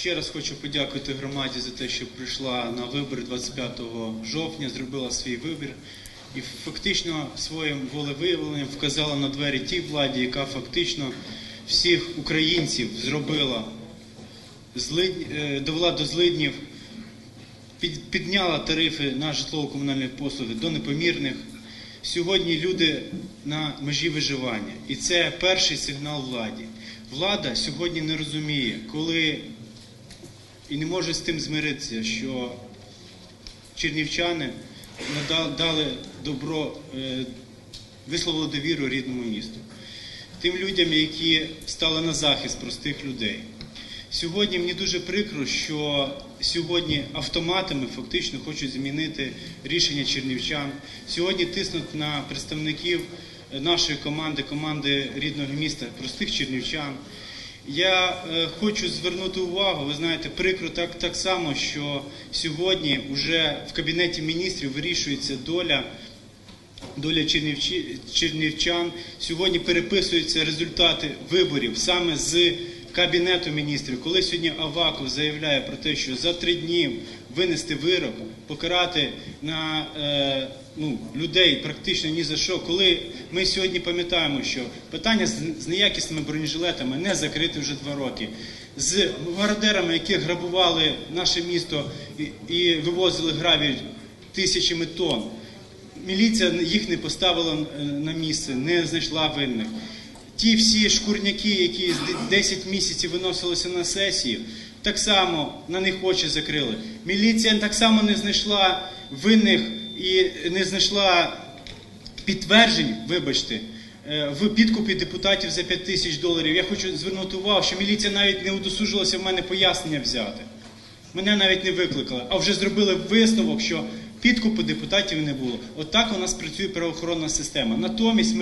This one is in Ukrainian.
Ще раз хочу подякувати громаді за те, що прийшла на вибори 25 жовтня, зробила свій вибір і фактично своїм волевиявленням вказала на двері тій владі, яка фактично всіх українців зробила довела до злиднів, підняла тарифи на житлово-комунальні послуги до непомірних. Сьогодні люди на межі виживання, і це перший сигнал владі. Влада сьогодні не розуміє, коли і не може з тим змиритися, що чернівчани дали добро, е, висловили довіру рідному місту. Тим людям, які стали на захист простих людей. Сьогодні мені дуже прикро, що сьогодні автоматами фактично хочуть змінити рішення чернівчан. Сьогодні тиснуть на представників нашої команди, команди рідного міста, простих чернівчан. Я е, хочу звернути увагу, ви знаєте, прикро так, так само, що сьогодні вже в Кабінеті міністрів вирішується доля доля чернівчі- чернівчан. Сьогодні переписуються результати виборів саме з Кабінету міністрів. Коли сьогодні Аваков заявляє про те, що за три дні винести вирок, покарати на е, ну, людей практично ні за що. Коли ми сьогодні пам'ятаємо, що питання з, з неякісними бронежилетами не закрите вже два роки. З мародерами, які грабували наше місто і, і вивозили гравій тисячами тонн. Міліція їх не поставила е, на місце, не знайшла винних. Ті всі шкурняки, які 10 місяців виносилися на сесію, так само на них очі закрили. Міліція так само не знайшла винних і не знайшла підтверджень, вибачте, е, в підкупі депутатів за 5 тисяч доларів. Я хочу звернути увагу, що міліція навіть не удосужилася в мене пояснення взяти. Мене навіть не викликали, а вже зробили висновок, що підкупу депутатів не було. Отак у нас працює правоохоронна система. Натомість ми